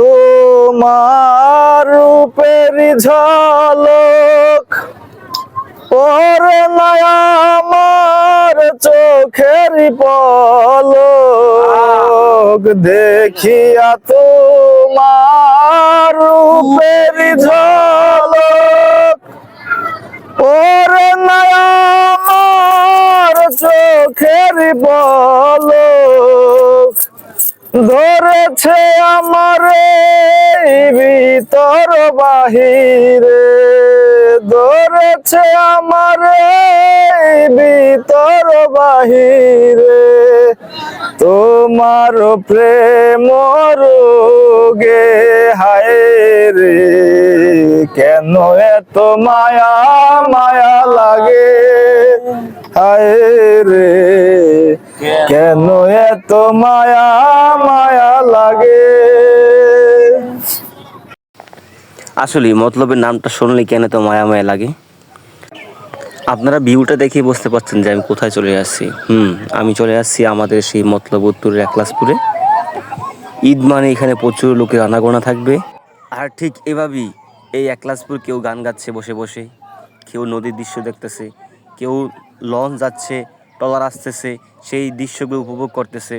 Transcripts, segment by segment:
তোমার রূপের ঝলক, ওরে আমার চোখের পলক। দেখিয়া তোমার রূপের ঝলক না আমার চোখের পলক। ধরেছে আমার ভিতর বাহিরে। ধরেছে আমার ভিতর বাহিরে। তোমার প্রেম রোগে হায় রে, কেন এত মায়া মায়া লাগে? হায় রে, কেন এত মায়া আসলে মতলবের নামটা শুনলে কেন তো মায়া মায়া লাগে? আপনারা ভিউটা দেখেই বুঝতে পারছেন যে আমি কোথায় চলে আসছি। হুম, আমি চলে আসছি আমাদের সেই মতলব উত্তরের একলাসপুরে। ঈদ মানে এখানে প্রচুর লোকের আনাগোনা থাকবে। আর ঠিক এভাবেই এই একলাসপুর কেউ গান গাচ্ছে বসে বসে, কেউ নদীর দৃশ্য দেখতেছে, কেউ লঞ্চ যাচ্ছে, ট্রলার আসতেছে, সেই দৃশ্যগুলো উপভোগ করতেছে।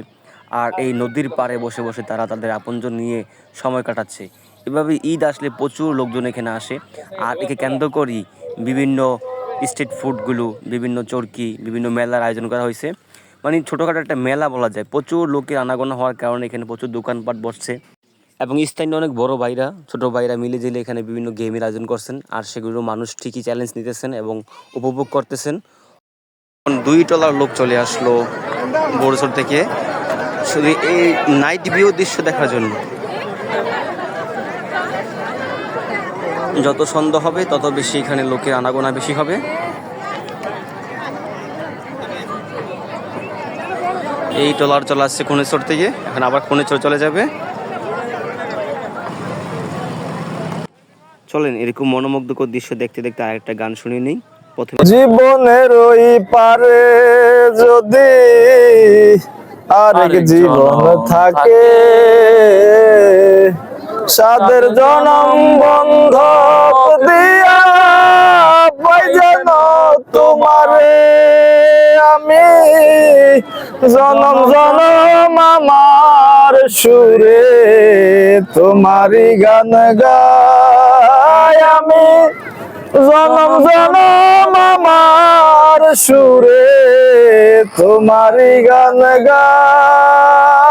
আর এই নদীর পাড়ে বসে বসে তারা তাদের আপনজন নিয়ে সময় কাটাচ্ছে। এভাবে ঈদ আসলে প্রচুর লোকজন এখানে আসে। আর একে কেন্দ্র করেই বিভিন্ন স্ট্রিট ফুডগুলো, বিভিন্ন চরকি, বিভিন্ন মেলার আয়োজন করা হয়েছে। মানে ছোটোখাটো একটা মেলা বলা যায়। প্রচুর লোকের আনাগোনা হওয়ার কারণে এখানে প্রচুর দোকানপাট বসছে। এবং স্থানীয় অনেক বড় ভাইরা, ছোট ভাইরা মিলে জেলে এখানে বিভিন্ন গেমের আয়োজন করছেন। আর সেগুলো মানুষ ঠিকই চ্যালেঞ্জ নিতেছেন এবং উপভোগ করতেছেন। দুই টলার লোক চলে আসলো বড়সর থেকে। শুধু এই নাইট ভিউ দৃশ্য দেখার জন্য। যত সন্ধ্যা হবে তত বেশি এখানে লোকের আনাগোনা বেশি হবে। এই টলার চলে আসছে কোনেশ্বর থেকে। এখন আবার কোনেশ্বর চলে যাবে। চলেন এরকম মনোমুগ্ধকর দৃশ্য দেখতে দেখতে আরেকটা গান শুনে নেই। প্রথমে জীবনের ওই পারে যদি আরেক জীবন থাকে। সাদের জনম বন্ধ দিয়া তোমারে আমি জনম জনম আমার সুরে তোমারই গান গাই আমি জনম জনম আমার সুরে তোমারই গান গাই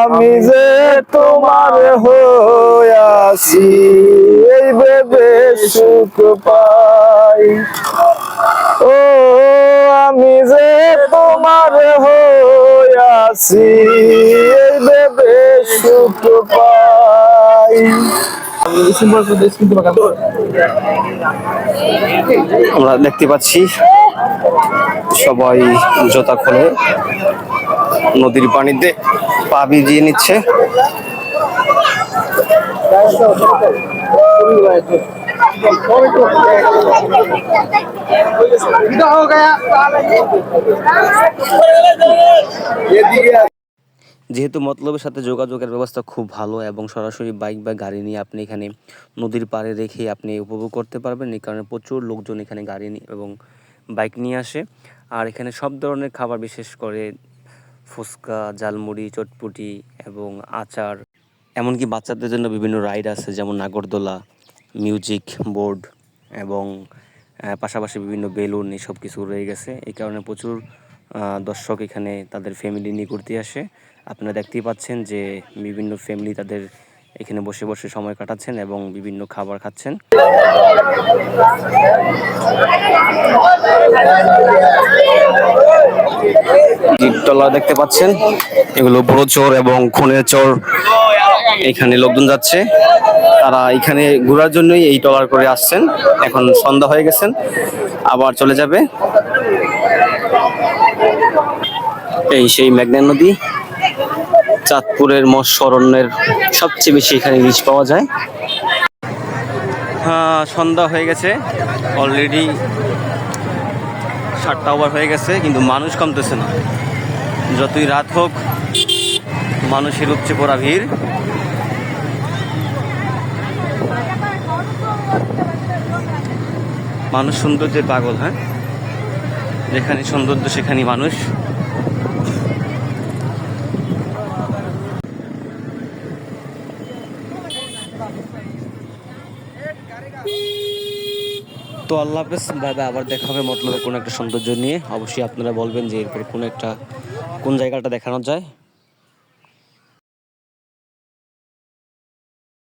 আমি যে তোমার হইয়াছি এই ভেবে সুখ পাই। ও, আমি যে তোমার হইয়াছি এই ভেবে সুখ পাই। আমরা দেখতে পাচ্ছি সবাই জোতা খোলে। নদীর পানিতে পা ভিজিয়ে নিচ্ছে। যেহেতু মতলবের সাথে যোগাযোগের ব্যবস্থা খুব ভালো এবং সরাসরি বাইক বা গাড়ি নিয়ে আপনি এখানে নদীর পাড়ে রেখে আপনি উপভোগ করতে পারবেন, এই কারণে প্রচুর লোকজন এখানে গাড়ি নিয়ে এবং বাইক নিয়ে আসে। আর এখানে সব ধরনের খাবার বিশেষ করে ফুচকা জালমুড়ি চটপুটি এবং আচার। এমনকি বাচ্চাদের জন্য বিভিন্ন রাইড আছে, যেমন নাগরদোলা, মিউজিক বোর্ড এবং পাশাপাশি বিভিন্ন বেলুন এসব কিছু রয়ে গেছে। এই কারণে প্রচুর দর্শক এখানে তাদের ফ্যামিলি নিয়ে ঘুরতে আসে। আপনারা দেখতেই পাচ্ছেন যে বিভিন্ন ফ্যামিলি তাদের এখানে বসে বসে সময় কাটাচ্ছেন এবং বিভিন্ন খাবার খাচ্ছেন। টলা দেখতে পাচ্ছেন, এগুলো বড় চোর এবং খুনের চোর। এখানে লোকজন যাচ্ছে, তারা এখানে ঘোরার জন্যই এই টলার করে আসছেন। এখন সন্ধ্যা হয়ে গেছেন, আবার চলে যাবে। এই সেই মেঘনা নদী চাঁদপুরের মৎস্য অরণ্যের সবচেয়ে বেশি এখানে রিচ পাওয়া যায়। হ্যাঁ সন্ধ্যা হয়ে গেছে। অলরেডি সাতটা ওভার হয়ে গেছে, কিন্তু মানুষ কমতেছে না। যতই রাত হোক, মানুষের উপচে পড়া ভিড়। মানুষ সৌন্দর্যের পাগল হ্যাঁ? যেখানে সৌন্দর্য সেখানে মানুষ। তো আল্লাহ হাফেজ। ভাই আবার দেখা হবে মতলবে কোনো একটা সৌন্দর্য নিয়ে। অবশ্যই আপনারা বলবেন যে এরপরে কোনো একটা কোন জায়গাটা দেখানো যায়।